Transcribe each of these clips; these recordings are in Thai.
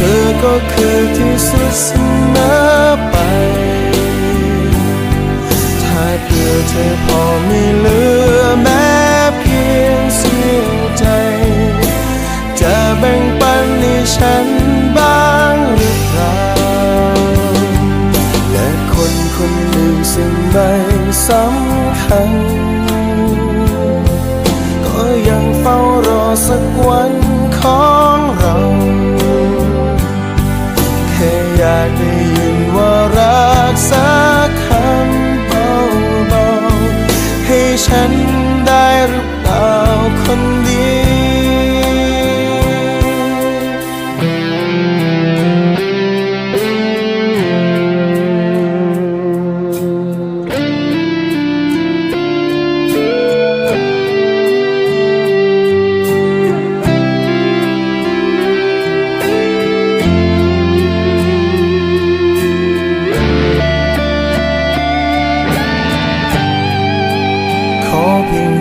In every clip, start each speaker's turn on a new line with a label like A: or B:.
A: ธอก็คือที่สุดเสมอไป ถ้าเพื่อเธอพอมีเหลือแม้เพียงเสี้ยวใจ จะแบ่งปันให้ฉันบ้างหรือเปล่าและคนคนหนึ่งสิ่งไม่สำคัญ ก็ยังเฝ้ารอสักวันของเรา ฉันได้หรือเปล่าคนเดียว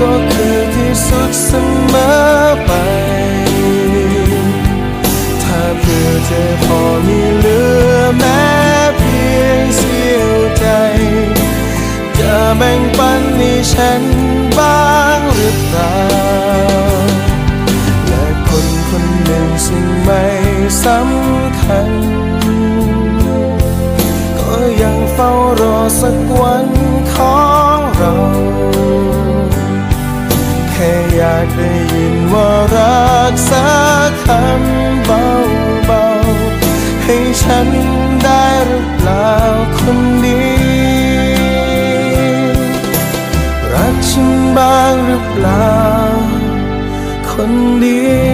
A: ก็คือที่สุดเสมอไป ถ้าเพื่อเธอพอมีเหลือแม้เพียงเสี้ยวใจ จะแบ่งปันให้ฉันบ้างหรือเปล่า และคนคนหนึ่งซึ่งไม่สำคัญ ก็ยังเฝ้ารอสักวันของเรา แค่อยากได้ยินว่ารักสักคำเบาๆ ให้ฉันได้หรือเปล่าคนดีรักฉันบ้างหรือเปล่าคนดี